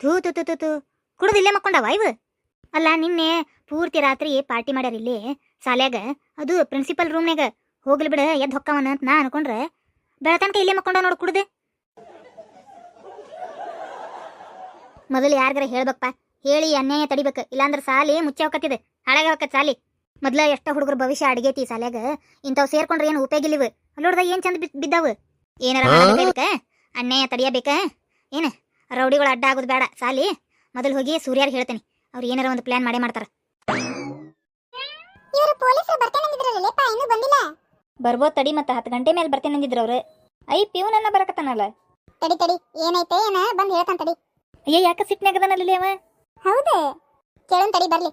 ಥೂ ತು ತು ತು ತು ಕುಡ್ದು ಇಲ್ಲೇ ಮಕ್ಕೊಂಡವ ಇವು? ಅಲ್ಲ ನಿನ್ನೆ ಪೂರ್ತಿ ರಾತ್ರಿ ಪಾರ್ಟಿ ಮಾಡ್ಯಾರ ಇಲ್ಲಿ ಸಾಲ್ಯಾಗ ಅದು ಪ್ರಿನ್ಸಿಪಲ್ ರೂಮ್ನಾಗ ಹೋಗ್ಲಿ ಬಿಡ ಎದ್ದು ಹೊಕ್ಕವನ ಅಂತ ನಾ ಅನ್ಕೊಂಡ್ರೆ. ಬೆಳತನಕ ಇಲ್ಲೇ ಮಕ್ಕೊಂಡ ನೋಡು ಕುಡ್ದೆ. ಮೊದಲು ಯಾರಿಗಾರ ಹೇಳ್ಬೇಕಪ್ಪ. ಹೇಳಿ ಅನ್ಯಾಯ ತಡಿಬೇಕು. ಇಲ್ಲಾಂದ್ರೆ ಸಾಲಿ ಮುಚ್ಚೆ ಹೋಗತ್ತಿದೆ ಹಾಳಾಗ ಸಾಲಿ. ಮೊದ್ಲ ಎಷ್ಟೋ ಹುಡುಗರ ಭವಿಷ್ಯ ಅಡಿಗೈತಿ ಸಾಲ್ಯಾಗ ಇಂಥವ್ ಸೇರ್ಕೊಂಡ್ರೆ ಏನು ಉಪಯೋಗ ಇಲ್ಲಿವು? ಅಲ್ಲೋಡ್ದ ಏನ್ ಚಂದ ಬಿದ್- ಬಿದ್ದಾವು? ಏನಾರ ಅನ್ಯಾಯ ತಡಿಯಬೇಕ? ಏನ? ರೌಡಿಗಳು ಅಡ್ಡ ಆಗೋದು ಬೇಡ. ಸಾಲಿ ಮೊದಲು ಹೋಗಿ ಸೂರ್ಯಾರ್ ಹೇಳ್ತೇನೆ. ಅವ್ರು ಏನಾರ ಒಂದು ಪ್ಲಾನ್ ಮಾಡೇ ಮಾಡ್ತಾರ. ಇವರು ಪೊಲೀಸರು ಬರ್ತಾನಂದಿದ್ರಲ್ಲಪ್ಪ ಇನ್ನೂ ಬಂದಿಲ್ಲ. ಬರ್ಬೋದು ತಡಿ ಮತ್ತೆ ಹತ್ತು ಗಂಟೆ ಮೇಲೆ ಬರ್ತೇನೆ ಅಂದಿದ್ರು ಅವ್ರು. ಐ ನನ್ನ ಬರಕತ್ತಾನಲ್ಲ. ತಡಿ ತಡಿ ಏನೈತೆ ಏನ ಬಂದು ಹೇಳ್ತಾನ ತಡಿ. ಅಯ್ಯ ಯಾಕೆ ಸಿಟ್ನಾಗದಾನಲ್ಲಿ ಅವ? ಹೌದೇ. ಕೇಳನ್ ತಡಿ ಬರ್ಲಿ.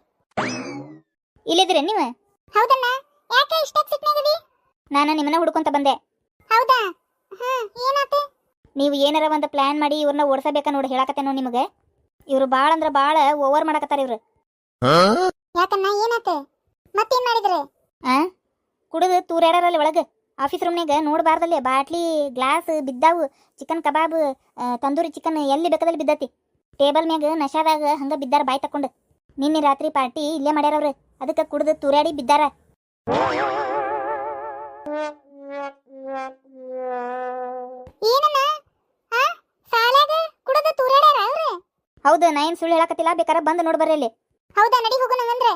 ಇಲ್ಲಿದ್ರೆ ನೀವ? ಹೌದಣ್ಣ. ಯಾಕೆ ಇಷ್ಟಕ್ಕೆ ಸಿಟ್ನಾಗದಿ ನಾನು ನಿಮ್ಮನ್ನ ಹುಡ್ಕೊಂತ ಬಂದೆ. ಹೌದಾ? ಹಾ ಏನಾತೆ? ನೀವು ಏನಾರ ಒಂದು ಪ್ಲಾನ್ ಮಾಡಿ ಇವ್ರನ್ನ ಓಡಿಸಬೇಕ ನೋಡಿ ಹೇಳಕತ್ತೇನೋ ನಿಮಗೆ. ಇವರು ಭಾಳ ಅಂದ್ರೆ ಭಾಳ ಓವರ್ ಮಾಡಕತ್ತಾರ ಇವ್ರು. ಯಾಕಣ್ಣ ಏನಾತೆ? ಮತ್ತೇನ್ ಮಾಡಿದ್ರೆ? ಆ? ಕುಡಿದು ತೂರ್ಯಾಡರಲ್ಲಿ ಒಳಗೆ. ಆಫೀಸ್ ರೂಮ್ನಾಗ ನೋಡಬಾರ್ದಲ್ಲಿ ಬಾಟ್ಲಿ ಗ್ಲಾಸ್ ಬಿದ್ದಾವು ಚಿಕನ್ ಕಬಾಬ್ ತಂದೂರಿ ಚಿಕನ್ ಎಲ್ಲಿ ಬೇಕಾದಲ್ಲಿ ಬಿದ್ದತಿ. ಟೇಬಲ್ ಮ್ಯಾಗ ನಶಾದಾಗ ಹಂಗ ಬಿದ್ದಾರ ಬಾಯಿ ತಕೊಂಡು ನಿನ್ನೆ ರಾತ್ರಿ ಪಾರ್ಟಿ ಇಲ್ಲೇ ಮಾಡ್ಯಾರವ್ರು ಅದಕ್ಕೆ ಕುಡಿದು ತೂರ್ಯಾಡಿ ಬಿದ್ದಾರ ಏನಣ್ಣ ಹಾ ಸಾಲಾಗ ಕುಡದ ತೂರಾಡ್ಯಾರ ಅವ್ರೆ ಹೌದು ನಾ ಏನ್ ಸುಳ್ಳು ಹೇಳಕತ್ತಿಲ್ಲ ಬೇಕಾರ ಬಂದು ನೋಡಿ ಬರ್ರಿ ಅಲ್ಲಿ. ಹೌದಾ ನಡಿ ಹೋಗೋಣ ನಂಗಂದ್ರೆ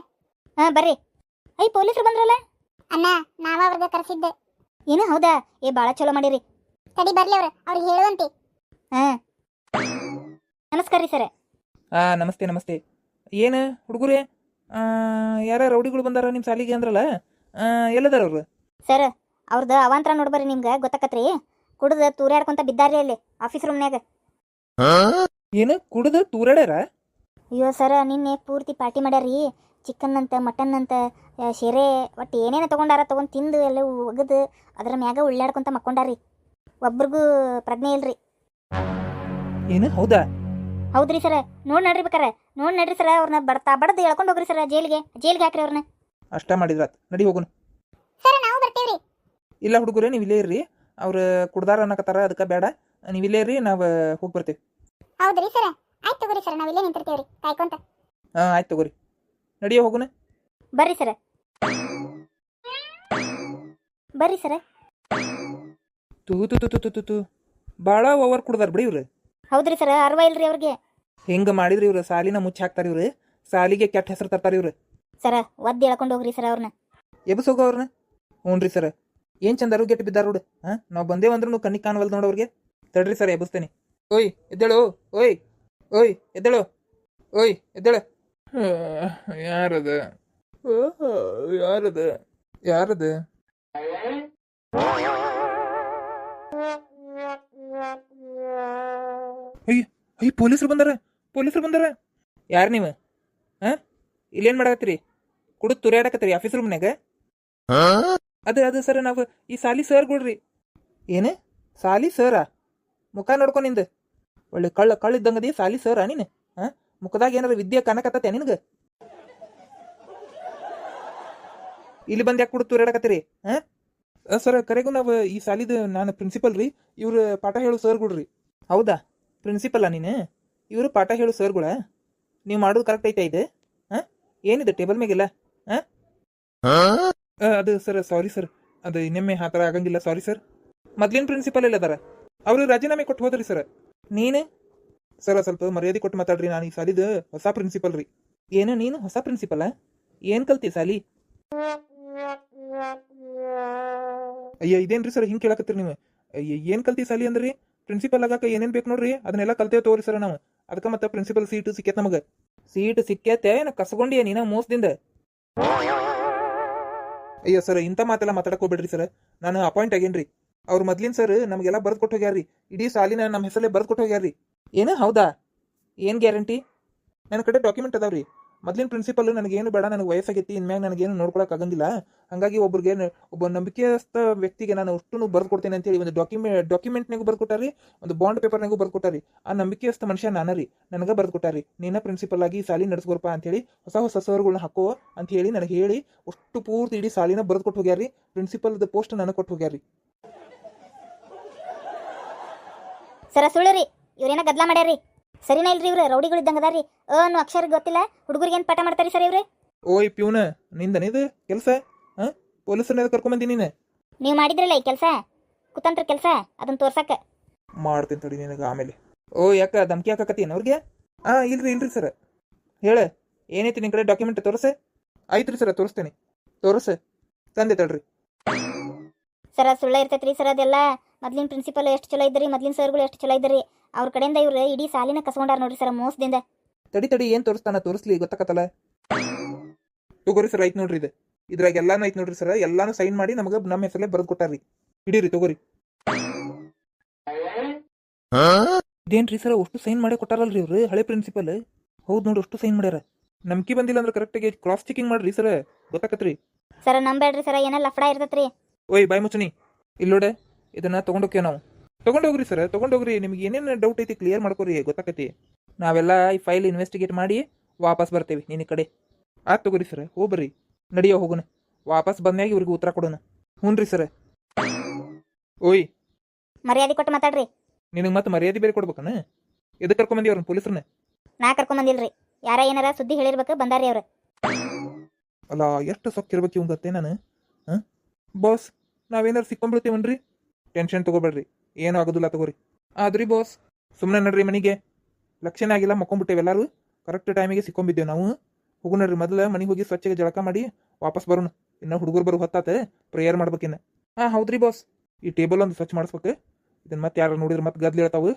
ಹಾ ಬರ್ರಿ. ಐ ಪೊಲೀಸರು ಬಂದ್ರಲ್ಲ? ಅಣ್ಣ ನಾವ ಅವ್ರಿಗೆ ಕರೆಸಿದ್ದೆ. ಏನು ಹೌದಾ? ಏ ಭಾಳ ಚಲೋ ಮಾಡಿರಿ. ತಡಿ ಬರ್ಲಿ ಅವ್ರ ಅವ್ರಿಗೆ ಹೇಳುವಂತಿ. ಹಾ. ನಮಸ್ಕಾರ ರೀ ಸರ್. ಆ ನಮಸ್ತೆ ನಮಸ್ತೆ. ಏನು ಹುಡುಗರೇ? ಯಾರ ರೌಡಿಗಳು ಬಂದಾರ ನಿಮ್ಮ ಸಾಲಿಗೆ ಅಂದ್ರಲ್ಲ? ಆ, ಎಲ್ಲದಾರ ಅವರು? ಸರ್ ಅವ್ರದ್ದು ಅವಾಂತರ ನೋಡ್ಬರ್ರಿ ನಿಮ್ಗೆ ಗೊತ್ತಾಕತ್ರಿ. ಕುಡ್ದು ತೂರ್ಯಾಡ್ಕೊಂತ ಬಿದ್ದಾರ್ರಿ ಅಲ್ಲಿ ಆಫೀಸ್ ರೂಮ್ನ್ಯಾಗ ಏನು ಕುಡಿದು ತೂರಾಡ್ಯಾರ ಅಯ್ಯೋ ಸರ್ ನಿನ್ನೆ ಪೂರ್ತಿ ಪಾರ್ಟಿ ಮಾಡ್ಯಾರಿ ಚಿಕನ್ ಅಂತ ಮಟನ್ ಅಂತ ಆ, ಶೆರೆ ಒಟ್ಟು ಏನೇನು ತಗೊಂಡಾರ ತಗೊಂಡು ತಿಂದು ಎಲ್ಲ ಒಗದು ಅದ್ರ ಮ್ಯಾಗ ಉಳ್ಳಾಡ್ಕೊಂತ ಮಕ್ಕೊಂಡಾರಿ ಒಬ್ರಿಗೂ ಪ್ರಜ್ಞೆ ಇಲ್ರಿ. ಏನು ಹೌದಾ? ಹೌದ್ರಿ ಸರ ನೋಡ್ ನಡ್ರಿ ಬೇಕಾರ. ನೋಡ್ ನಡ್ರಿ ಸರ ಅವ್ರನ್ನ ಬಡ್ತಾ ಬಡ್ದು ಹೇಳ್ಕೊಂಡು ಹೋಗ್ರಿ ಸರ್ ಜೈಲಿಗೆ. ಜೈಲಿಗೆ ಹಾಕ್ರಿ ಅವ್ರನ್ನ ಅಷ್ಟ ಮಾಡಿದ್ರಾತ್ ನಡಿ ಹೋಗೋಣ ಸರ್ ನಾವು ಬರ್ತೀವ್ರಿ. ಇಲ್ಲ ಹುಡುಗರೇ ನೀವು ಇಲ್ಲೇ ಇರ್ರಿ. ಅವ್ರು ಕುಡ್ದಾರ ಅನ್ನಕತ್ತಾರ ಅದಕ್ಕೆ ಬೇಡ. ನೀವು ಇಲ್ಲೇ ಇರ್ರಿ ನಾವು ಹೋಗಿ ಬರ್ತೀವಿ. ಹೌದ್ರಿ ಸರ್? ಆಯ್ತು ತಗೋರಿ ಸರ್ ನಾವಿಲ್ಲೇ ನಿಂತಿರ್ತೀವ್ರಿ. ಕಾಯ್ಕೊಂತ. ಹಾಂ ಆಯ್ತು ತಗೋರಿ. ನಡಿಯೋ ಹೋಗುನ? ಬರ್ರಿ ಸರ್. ಬರ್ರಿ ಸರ್. ತು ತು ತು ತು ತು ತು. ಭಾಳ ಓವರ್ ಕುಡ್ದಾರ ಬಿಡಿ ಇವ್ರು. ಹೌದ್ರಿ ಸರ್ ಅರ್ವ ಇಲ್ರಿ ಅವ್ರಿಗೆ. ಹೆಂಗ ಮಾಡಿದ್ರಿ ಇವ್ರು? ಸಾಲಿನ ಮುಚ್ಚಿ ಹಾಕ್ತಾರ ಇವ್ರು. ಸಾಲಿಗೆ ಕೆಟ್ಟ ಹೆಸರು ತರ್ತಾರ ಇವ್ರು. ಸರ ಒದ್ದು ಎಳ್ಕೊಂಡು ಹೋಗ್ರಿ ಸರ್ ಅವ್ರನ್ನ ಎಬ್ಸೋಗ ಅವ್ರನ್ನ ಹ್ಞೂ ರೀ ಸರ್. ಏನು ಚಂದಾರು ಗೆಟ್ ಬಿದ್ದಾರ ನೋಡು. ಹಾಂ ನಾವು ಬಂದೇವು ಅಂದ್ರೂ ಕಣ್ಣಿಗೆ ಕಾಣವಲ್ದು ನೋಡೋರಿಗೆ ತಡ್ರಿ ಸರ್ ಎಬ್ಬಿಸ್ತೇನೆ ಓಯ್ ಎದ್ದಳು. ಓಯ್ ಓಯ್ ಎದ್ದಳು. ಓಯ್ ಎದ್ದೇಳು. ಯಾರದ? ಯಾರದ? ಯಾರದ? ಅಯ್ಯ ಅಯ್ಯ ಪೊಲೀಸರು ಬಂದಾರ. ಪೊಲೀಸರು ಬಂದಾರ. ಯಾರು ನೀವು? ಹಾಂ? ಇಲ್ಲೇನು ಮಾಡಕತ್ತೀರಿ? ಕುಡಿದು ತುರಿಯಾಡಕತ್ತೀರಿ ಆಫೀಸ್ ರೂಮ್ನಾಗ ಅದ ಅದು ಸರ್ ನಾವು ಈ ಸಾಲಿ ಸರ್ ಕೊಡ್ರಿ ಏನು? ಸಾಲಿ ಸರ ಮುಖ ನೋಡ್ಕೊಂಡಿಂದ ನಿಂದು. ಒಳ್ಳೆ ಕಳ್ಳ ಕಳ್ಳ ಇದ್ದಂಗದಿ ಸಾಲಿ ಸರ್ ನೀನು? ಹಾಂ ಮುಖದಾಗ ಏನಾರ ವಿದ್ಯೆ ಕನಕತ್ತತೆ ನಿನಗೆ? ಇಲ್ಲಿ ಬಂದು ಯಾಕೆ ಕುಡಿದು ತುರ್ಯಾಡಕತ್ತೀರಿ ಹಾಂ ಸರ್ ಕರೆಗೂ ನಾವು ಈ ಸಾಲಿದ ನಾನು ಪ್ರಿನ್ಸಿಪಲ್ ರೀ. ಇವ್ರು ಪಾಠ ಹೇಳು ಗುಡ್ರಿ. ಹೌದಾ? ಪ್ರಿನ್ಸಿಪಲ್ಲ ನೀನು? ಇವರು ಪಾಠ ಹೇಳು ಸರ್ಗಳ ನೀವು ಮಾಡೋದು ಕರೆಕ್ಟ್ ಐತೆ ಇದೆ? ಹಾಂ ಏನಿದೆ ಟೇಬಲ್ ಮೇಗಿಲ್ಲ ಹಾಂ ಅದು ಸರ್ ಸಾರಿ ಸರ್ ಅದು ಇನ್ನೊಮ್ಮೆ ಆ ಥರ ಆಗಂಗಿಲ್ಲ ಸಾರಿ ಸರ್ ಮೊದ್ಲಿನ ಪ್ರಿನ್ಸಿಪಲ್ ಇಲ್ಲದಾರ ಅದಾರ ಅವರು ರಾಜೀನಾಮೆ ಕೊಟ್ಟು ಹೋದ್ರಿ ಸರ್ ನೀನು? ಸರ್ ಸ್ವಲ್ಪ ಮರ್ಯಾದೆ ಕೊಟ್ಟು ಮಾತಾಡ್ರಿ. ನಾನು ಈ ಸಾಲಿದ ಹೊಸ ಪ್ರಿನ್ಸಿಪಲ್ ರೀ. ಏನು ನೀನು? ಹೊಸ ಪ್ರಿನ್ಸಿಪಲ್ ಏನು ಕಲ್ತಿ ಸಾಲಿ? ಅಯ್ಯ, ಇದೇನ್ರಿ ಸರ್? ಹಿಂಗೆ ಕೇಳಕತ್ತೀರಿ ನೀವು. ಏನು ಕಲ್ತಿ ಸಾಲಿ ಅಂದ್ರಿ? ಪ್ರಿನ್ಸಿಪಲ್ ಆಗಾಕ ಏನೇನು ಬೇಕು ನೋಡ್ರಿ? ಅದನ್ನೆಲ್ಲ ಕಲ್ತೇವೆ ತಗೋರಿ ಸರ್ ನಾವು. ಅದಕ್ಕೆ ಮತ್ತೆ ಪ್ರಿನ್ಸಿಪಲ್ ಸೀಟ್ ಸಿಕ್ಕೇತ್ ನಮಗೆ. ಸೀಟ್ ಸಿಕ್ಕೇತೆ? ನಾ ಕಸ್ಕೊಂಡಿ ನೀನ ಮೋಸದಿಂದ? ಅಯ್ಯೋ, ಸರ್, ಇಂಥ ಮಾತೆಲ್ಲ ಮಾತಾಡಕ್ ಹೋಗ್ಬೇಡ್ರಿ ಸರ್. ನಾನು ಅಪಾಯಿಂಟ್ ಆಗೇನ್ರಿ. ಅವ್ರು ಮೊದ್ಲಿನ ಸರ್ ನಮಗೆಲ್ಲ ಬರ್ದು ಕೊಟ್ಟು ಹೋಗ್ಯಾರ್ರಿ. ಇಡೀ ಸಾಲಿನ ನಮ್ಮ ಹೆಸರಲ್ಲೇ ಬರ್ದು ಕೊಟ್ಟು ಹೋಗ್ಯಾರ್ರಿ. ಏನು? ಹೌದಾ? ಏನು ಗ್ಯಾರಂಟಿ ನನ್ನ ಕಡೆ ಡಾಕ್ಯುಮೆಂಟ್ ಅದಾವ್ರಿ. ಮೊದ್ಲಿನ ಪ್ರಿನ್ಸಿಪಲ್ ನನಗೇನು ಬೇಡ, ನನಗೆ ವಯಸ್ಸಾಗೈತಿ, ಇನ್ಮ್ಯಾಗ ನನಗೇನು ನೋಡ್ಕೊಳಕ್ ಆಗಂಗಿಲ್ಲ. ಹಂಗಾಗಿ ಒಬ್ರಿಗೆ ಒಬ್ಬ ನಂಬಿಕೆಸ್ಥ ವ್ಯಕ್ತಿಗೆ ನಾನು ಅಷ್ಟು ಬರ್ದು ಕೊಡ್ತೇನೆ ಅಂತೇಳಿ ಒಂದು ಡಾಕ್ಯುಮೆಂಟ್ ಡಾಕ್ಯುಮೆಂಟ್ನಾಗೂ ಬರ್ದು ಕೊಟ್ಟಾರಿ ಒಂದು ಬಾಂಡ್ ಪೇಪರ್ನಾಗೂ ಬರ್ಕೊಟ್ಟಾರಿ ಆ ನಂಬಿಕೆಸ್ಥ ಮನುಷ್ಯ ನಾನರಿ. ನನಗೆ ಬರ್ದು ಕೊಟ್ಟಾರಿ ನೀನ ಪ್ರಿನ್ಸಿಪಲ್ ಆಗಿ ಸಾಲಿ ನಡೆಸ್ಕೊರಪ್ಪ ಅಂತೇಳಿ ಹೊಸ ಹೊಸ ಸರ್ಗಳನ್ನ ಹಾಕೋ ಅಂತ ಹೇಳಿ ನನಗೆ ಹೇಳಿ ಅಷ್ಟು ಪೂರ್ತಿ ಇಡೀ ಸಾಲಿನ ಬರ್ದು ಕೊಟ್ಟು ಹೋಗ್ಯಾರಿ ಪ್ರಿನ್ಸಿಪಲ್ದ ಪೋಸ್ಟ್ ನನಗೆ ಕೊಟ್ಟು ಹೋಗ್ಯಾರಿ ಸರ ಸುಳ್ಳು ರೀ ಇವ್ರೇನ ಗದ್ಲ ಮಾಡ್ಯಾರ್ರಿ? ಸರಿನಾ ಇಲ್ರಿ ಇವ್ರ ರೌಡಿಗಳು ಇದ್ದಂಗೆ ಅದಾರಿ ಅ ಅನ್ನೋ ಅಕ್ಷರ ಗೊತ್ತಿಲ್ಲ ಹುಡುಗರಿಗೆ ಏನು ಪಾಠ ಮಾಡ್ತಾರಿ ಸರ್ ಇವ್ರೆ? ಓಯ್ ಪ್ಯೂನ ನಿಂದನಿದು ಕೆಲಸ? ಹಾಂ? ಪೊಲೀಸರನ್ನ ಕರ್ಕೊಂಬಂದಿ ನೀನು? ನೀವು ಮಾಡಿದ್ರಲ್ಲ ಈ ಕೆಲಸ? ಕುತಂತ್ರ ಕೆಲಸ ಅದನ್ನ ತೋರ್ಸಕ್ಕೆ ಮಾಡ್ತೀನಿ ತಡಿ ನಿನಗ ಆಮೇಲೆ. ಓ ಯಾಕ ಧಮ್ಕಿ ಹಾಕಕತ್ತೀನಿ ಅವ್ರಿಗೆ? ಹಾಂ ಇಲ್ರಿ ಇಲ್ರಿ ಸರ್. ಹೇಳ ಏನೈತಿ ನಿನ್ನ ಕಡೆ ಡಾಕ್ಯುಮೆಂಟ್ ತೋರಿಸೆ? ಆಯ್ತು ಸರ್ ಸರ ತೋರಿಸ್ತೇನೆ. ತೋರಿಸೆ. ತಂದೆ ತಡ್ರಿ. ಸರ ಸುಳ್ಳ ಇರ್ತೈತ್ರಿ ಸರ್ ಅದೆಲ್ಲ. ಮೊದ್ಲಿನ ಪ್ರಿನ್ಸಿಪಲ್ ಎಷ್ಟು ಚಲೋ ಇದ್ರಿ ಮೊದ್ಲಿನ ಸರ್ಗಳು ಎಷ್ಟು ಚಲೋ ಇದ್ರಿ ಅವ್ರ ಕಡೆಯಿಂದ ಇವ್ರು ಇಡೀ ಸಾಲಿನ ಕಸ್ಕೊಂಡಾರ ನೋಡ್ರಿ ಸರ್ ಮೋಸದಿಂದ. ತಡಿ ತಡಿ ಏನ್ ತೋರಿಸ್ತಾನ? ತೋರಿಸ್ಲಿ ಗೊತ್ತಾಕತ್ತಲ್ಲ? ತಗೋರಿ ಸರ್ ಐತ್ ನೋಡ್ರಿ ಇದು. ಇದ್ರಾಗ ಎಲ್ಲಾನು ಐತ್ ನೋಡ್ರಿ ಸರ್ ಎಲ್ಲಾನು ಸೈನ್ ಮಾಡಿ ನಮಗ ನಮ್ಮ ಹೆಸರಲ್ಲೇ ಬರೆದು ಕೊಟ್ಟಾರ್ರಿ. ಹಿಡೀರಿ ತಗೋರಿ. ಇದೇನ್ರಿ ಸರ್ ಅಷ್ಟು ಸೈನ್ ಮಾಡಿ ಕೊಟ್ಟಾರಲ್ರಿ ಇವ್ರು ಹಳೆ ಪ್ರಿನ್ಸಿಪಲ್ ಹೌದು ನೋಡಿ ಅಷ್ಟು ಸೈನ್ ಮಾಡ್ಯಾರ. ನಮ್ಕಿ ಬಂದಿಲ್ಲ ಅಂದ್ರೆ ಕರೆಕ್ಟಾಗಿ ಕ್ರಾಸ್ ಚೆಕಿಂಗ್ ಮಾಡ್ರಿ ಸರ್ ಗೊತ್ತಾಕತ್ರಿ. ಸರ್ ನಂಬೇಡ್ರಿ ಸರ್ ಏನಲ್ಲ ಲಫಡ ಇರ್ತತ್ರಿ? ಓಯ್ ಬಾಯ್ ಮುಚ್ಚನಿ. ಇಲ್ಲೋಡೆ. ಇದನ್ನ ತಗೊಂಡೋಕೆ ನಾವು. ತಗೊಂಡೋಗ್ರಿ ಸರ್ ತಗೊಂಡೋಗ್ರಿ. ನಿಮ್ಗೆ ಏನೇನು ಡೌಟ್ ಐತಿ ಕ್ಲಿಯರ್ ಮಾಡ್ಕೊರಿ ಗೊತ್ತಾಕತಿ. ನಾವೆಲ್ಲ ಈ ಫೈಲ್ ಇನ್ವೆಸ್ಟಿಗೇಟ್ ಮಾಡಿ ವಾಪಸ್ ಬರ್ತೇವೆ ನಿನ್ನ ಕಡೆ. ಆತ್ ತಗೋರಿ ಸರ್ ಹೋಗ್ಬರ್ರಿ. ನಡಿಯೋ ಹೋಗೋಣ ವಾಪಸ್ ಬಂದ್ಮ್ಯಾಗ ಇವ್ರಿಗೆ ಉತ್ತರ ಕೊಡೋಣ. ಹ್ಞೂ ರೀ ಸರ್ ಓಯ್. ಮರ್ಯಾದೆ ಕೊಟ್ಟು ಮಾತಾಡ್ರಿ. ನಿನಗೆ ಮತ್ತೆ ಮರ್ಯಾದೆ ಬೇರೆ ಕೊಡ್ಬೇಕನ? ಎದಕ್ಕೆ ಕರ್ಕೊಂಬಂದಿ ಅವ್ರನ್ನ ಪೊಲೀಸ್ರನ್ನ? ನಾ ಕರ್ಕೊಂಬಂದಿಲ್ರಿ. ಯಾರ ಏನಾರ ಸುದ್ದಿ ಹೇಳಿರ್ಬೇಕು ಬಂದಾರಿ ಅವ್ರು. ಅಲ್ಲ ಎಷ್ಟು ಸೊಕ್ಕಿರ್ಬೇಕು ಇವ್ ಗೊತ್ತೇ ನಾನು? ಹಾಂ? ಬಾಸ್ ನಾವೇನಾರು ಸಿಕ್ಕೊಂಡ್ಬಿಡ್ತೀವನ್ರಿ ಟೆನ್ಷನ್ ತಗೋಬೇಡ್ರಿ. ಏನೂ ಆಗೋದಿಲ್ಲ ತಗೋರಿ. ಆದ್ರಿ ಬಾಸ್ ಸುಮ್ಮನೆ ನಡ್ರಿ ಮನೆಗೆ. ಲಕ್ಷಣ ಆಗಿಲ್ಲ, ಮಕ್ಕೊಂಬಿಟ್ಟೇವೆ ಎಲ್ಲರೂ. ಕರೆಕ್ಟ್ ಟೈಮಿಗೆ ಸಿಕ್ಕೊಂಬಿದ್ದೇವೆ ನಾವು. ಹೋಗು ನಡ್ರಿ, ಮೊದಲು ಮನೆಗೆ ಹೋಗಿ ಸ್ವಚ್ಛಗೆ ಜಳಕ ಮಾಡಿ ವಾಪಸ್ ಬರೋಣ. ಇನ್ನು ಹುಡುಗರು ಬರೋ ಹೊತ್ತಾತೆ ಪ್ರೇಯರ್ ಮಾಡ್ಬೇಕಿನ್ನ ಹಾಂ, ಹೌದ್ರಿ ಬಾಸ್ ಈ ಟೇಬಲ್ ಒಂದು ಸ್ವಚ್ಛ ಮಾಡಿಸ್ಬೇಕು. ಇದನ್ನ ಮತ್ತೆ ಯಾರು ನೋಡಿದ್ರೆ ಮತ್ತೆ ಗದ್ಲಿ ಹೇಳ್ತಾವು.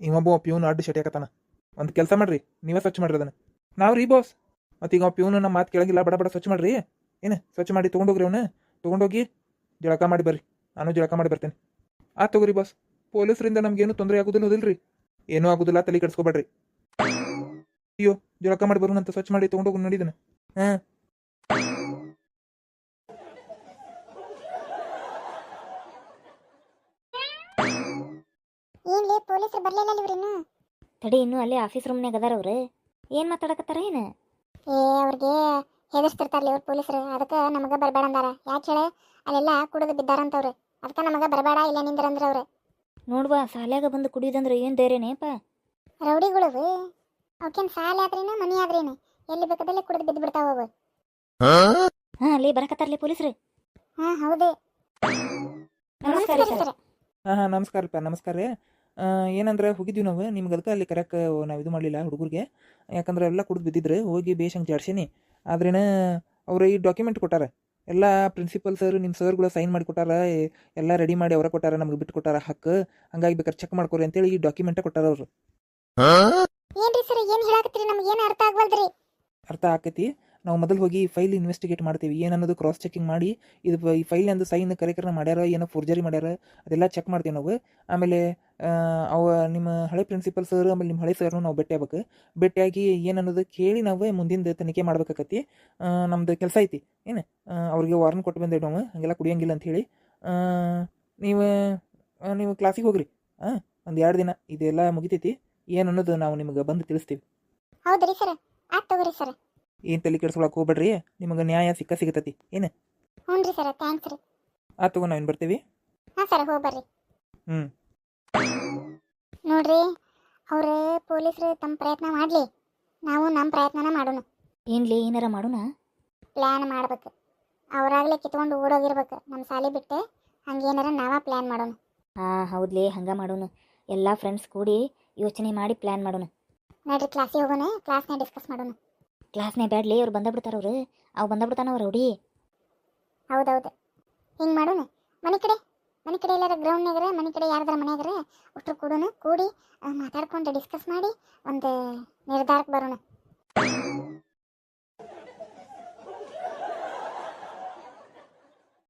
ಇವೊಬ್ಬ ಪ್ಯೂನ್ ಅಡ್ಡು ಶಟಿಯಾಕತ್ತಾನ ಒಂದು ಕೆಲಸ ಮಾಡ್ರಿ, ನೀವೇ ಸ್ವಚ್ಛ ಮಾಡ್ರಿ ಅದನ್ನು. ನಾವು ರೀ ಬಾಸ್ ಮತ್ತೀಗ ಪ್ಯೂನು ನಮ್ಮ ಮಾತು ಕೇಳಂಗಿಲ್ಲ, ಬಡ ಬಡ ಸ್ವಚ್ಛ ಮಾಡ್ರಿ. ಏನು, ಸ್ವಚ್ಛ ಮಾಡಿ ತೊಗೊಂಡೋಗ್ರಿ ಅವನು. ತೊಗೊಂಡೋಗಿ ಜಳಕ ಮಾಡಿ ಬರ್ರಿ. ನಾನು ಜಳಕ ಮಾಡಿ ಬರ್ತೇನೆ. ಆ ತಗೋರಿ ಬಾಸ್ ಪೊಲೀಸರಿಂದ ನಮ್ಗೇನು ತೊಂದರೆ ಆಗೋದಿಲ್ಲ ಹೋದಿಲ್ರಿ. ಏನೂ ಆಗೋದಿಲ್ಲ ತಲೆ ಕೆಡಿಸ್ಕೊಬೇಡ್ರಿ. ಅಯ್ಯೋ ಜಳಕ ಮಾಡಿ ಬರೋಣಂತ ಸ್ವಚ್ಛ ಮಾಡಿ ತೊಗೊಂಡೋಗಿ ನೋಡಿದ್ದೇನೆ. ಹಾಂ. ಏನ್ಲಿ ಪೊಲೀಸರು ಬರ್ಲಿಲ್ಲ ಇವ್ರಿನ್ನು? ತಡಿ ಇನ್ನು ಅಲ್ಲಿ ಆಫೀಸ್ ರೂಮ್ನಾಗ ಅದಾರ ಅವ್ರು. ಏನು ಮಾತಾಡಕತ್ತಾರ ಏನು? ಏ ಅವ್ರಿಗೆ ಹೆದರ್ಸ್ತಿರ್ತಾರ್ಲಿ ಅವ್ರು ಪೊಲೀಸರು. ಅದಕ್ಕೆ ನಮಗೆ ಬರಬೇಡ ಅಂದಾರ ಯಾಕೆ ಹೇಳಿ? ಅಲ್ಲೆಲ್ಲ ಕುಡಿದು ಬಿದ್ದಾರಂತವ್ರು. ಅದಕ್ಕೆ ನಮಗೆ ಬರಬೇಡ ಇಲ್ಲ ನಿಂದ್ರಂದ್ರ ಅವ್ರೆ. ನೋಡ್ವಾ ಸಾಲ್ಯಾಗ ಬಂದು ಕುಡಿಯೋದಂದ್ರೆ ಏನು ಧೈರ್ಯನೇಪ? ರೌಡಿಗಳು ಅವಕ್ಕೇನು ಸಾಲ ಆದ್ರೇನು ಮನಿ ಆದ್ರೇನು? ಎಲ್ಲಿ ಬೇಕಾದಲ್ಲಿ ಕುಡಿದು ಬಿದ್ದು ಬಿಡ್ತಾವ ಅವು. ಹಾಂ? ಅಲ್ಲಿ ಬರಕತ್ತಾರ್ಲಿ ಪೊಲೀಸ್ರು. ಹಾ ಹೌದು. ನಮಸ್ಕಾರ ನಮಸ್ಕಾರ ಸರ್. ಹಾ ಹಾಂ ನಮಸ್ಕಾರ ನಮಸ್ಕಾರ ರೀ. ಆ, ಏನಂದ್ರೆ ಹೋಗಿದ್ವಿ ನಾವು ನಿಮ್ಗೆ ಅದಕ್ಕೆ ಅಲ್ಲಿ ಕರೆಕ್ ನಾವು ಇದು ಮಾಡಲಿಲ್ಲ ಹುಡುಗರಿಗೆ. ಯಾಕಂದ್ರೆ ಎಲ್ಲ ಕುಡಿದು ಬಿದ್ದಿದ್ರೆ ಹೋಗಿ ಬೇಷಂಗೆ ಜಾಡ್ಸೀನಿ. ಆದ್ರೇನ ಅವ್ರು ಈ ಡಾಕ್ಯುಮೆಂಟ್ ಕೊಟ್ಟಾರ. ಎಲ್ಲ ಪ್ರಿನ್ಸಿಪಲ್ ಸರ್ ನಿಮ್ಮ ಸರ್ಗಳು ಸೈನ್ ಮಾಡಿ ಕೊಟ್ಟಾರ ಎ- ಎಲ್ಲ ರೆಡಿ ಮಾಡಿ ಅವರ ಕೊಟ್ಟಾರ ನಮ್ಗೆ ಬಿಟ್ಟು ಕೊಟ್ಟಾರ ಹಕ್ಕು ಹಂಗಾಗಿ ಬೇಕಾದ್ರೆ ಚೆಕ್ ಮಾಡ್ಕೊರಿ ಅಂತೇಳಿ ಈ ಡಾಕ್ಯುಮೆಂಟ್ ಕೊಟ್ಟಾರ ಅವರು. ಏನ್ರಿ ಸರ್ ಏನ್ ಹೇಳಾಕತ್ತೀರಿ? ನಮ್ಗೆ ಏನು ಅರ್ಥ ಆಗ್ವಲ್ದ್ರಿ? ಅರ್ಥ ಆಕೈತಿ. ನಾವು ಮೊದಲು ಹೋಗಿ ಫೈಲ್ ಇನ್ವೆಸ್ಟಿಗೇಟ್ ಮಾಡ್ತೀವಿ. ಏನನ್ನೋದು ಕ್ರಾಸ್ ಚೆಕಿಂಗ್ ಮಾಡಿ, ಇದು ಈ ಫೈಲ್ ಅಂದು ಸೈನ್ ಕರೆಕ್ಟರ್ ಮಾಡ್ಯಾರ, ಏನೋ ಫೋರ್ಜರಿ ಮಾಡ್ಯಾರ, ಅದೆಲ್ಲ ಚೆಕ್ ಮಾಡ್ತೀವಿ ನಾವು. ಆಮೇಲೆ ಅವ ನಿಮ್ಮ ಹಳೆ ಪ್ರಿನ್ಸಿಪಲ್ ಸರ್ ಆಮೇಲೆ ನಿಮ್ಮ ಹಳೆ ಸರ್ನು ನಾವು ಭೇಟಿ ಆಗ್ಬೇಕು ಭೇಟಿಯಾಗಿ ಏನನ್ನೋದು ಕೇಳಿ ನಾವು ಮುಂದಿನ ತನಿಖೆ ಮಾಡ್ಬೇಕಾಕತಿ ನಮ್ಮದು ಕೆಲಸ ಐತಿ. ಏನು ಅವ್ರಿಗೆ ವಾರ್ನ್ ಕೊಟ್ಟು ಬಂದೆ ನಾವು. ಹಂಗೆಲ್ಲ ಕುಡಿಯೋಂಗಿಲ್ಲ ಅಂತ ಹೇಳಿ ನೀವು ನೀವು ಕ್ಲಾಸಿಗೆ ಹೋಗ್ರಿ. ಹಾಂ ಒಂದು ಎರಡು ದಿನ. ಇದೆಲ್ಲ ಮುಗಿತೈತಿ. ಏನು ಅನ್ನೋದು ನಾವು ನಿಮಗೆ ಬಂದು ತಿಳಿಸ್ತೀವಿ. ಹೌದ್ರಿ ಸರ್ ಆಯ್ತು ತಗೋರಿ ಸರ್ ಏನು ತಲೆ ಕೆಡ್ಸ್ಕೊಳಕ್ಕೆ ಹೋಗ್ಬೇಡ್ರಿ? ನಿಮಗೆ ನ್ಯಾಯ ಸಿಕ್ಕ ಸಿಗತೈತಿ. ಏನು? ಹ್ಞೂ ರೀ ಸರ್ ಥ್ಯಾಂಕ್ಸ್ ರೀ. ಆ ತಗೋ ನಾವೇನು ಬರ್ತೀವಿ. ಹಾ ಸರ್ ಹೋಗಿ ಬರ್ರಿ. ಹ್ಞೂ ನೋಡ್ರಿ ಅವ್ರು ಪೊಲೀಸರು ತಮ್ಮ ಪ್ರಯತ್ನ ಮಾಡಲಿ. ನಾವು ನಮ್ಮ ಪ್ರಯತ್ನನ ಮಾಡೋಣ. ಏನ್ಲಿ ಏನಾರ ಮಾಡೋಣ? ಪ್ಲ್ಯಾನ್ ಮಾಡ್ಬೇಕು. ಅವರಾಗಲೇ ಕಿತ್ಕೊಂಡು ಓಡೋಗಿರ್ಬೇಕು. ನಮ್ಮ ಸಾಲಿ ಬಿಟ್ಟು ಹಂಗೇನಾರ ನಾವ ಪ್ಲ್ಯಾನ್ ಮಾಡೋಣ. ಹಾಂ ಹೌದ್ಲಿ ಹಂಗೆ ಮಾಡೋಣ. ಎಲ್ಲ ಫ್ರೆಂಡ್ಸ್ ಕೂಡಿ ಯೋಚನೆ ಮಾಡಿ ಪ್ಲ್ಯಾನ್ ಮಾಡೋಣ. ನೋಡ್ರಿ ಕ್ಲಾಸಿಗೆ ಹೋಗೋಣ. ಕ್ಲಾಸ್ನಾಗ ಡಿಸ್ಕಸ್ ಮಾಡೋಣ. ಕ್ಲಾಸ್ನೇ ಬ್ಯಾಡ್ಲಿ ಅವ್ರು ಬಂದಬಿಡ್ತಾರ ಅವ್ರು. ಅವು ಬಂದಬಿಡ್ತಾನ ಅವ್ರು ರೌಡಿ ಹೌದೌದು. ಹಿಂಗೆ ಮಾಡೋಣ ಮನೆ ಕಡೆ? ಮನೆ ಕಡೆ ಎಲ್ಲಾರ ಗ್ರೌಂಡ್ನಾಗ್ರ ಮನೆ ಕಡೆ ಯಾರ್ದಾರ ಮನೆಯಾಗ್ರೆ? ಅಷ್ಟ್ರು ಕೂಡೋಣ ಕೂಡಿ ಮಾತಾಡ್ಕೊಂಡು ಡಿಸ್ಕಸ್ ಮಾಡಿ, ಒಂದು ನಿರ್ಧಾರಕ್ಕೆ ಬರೋಣ.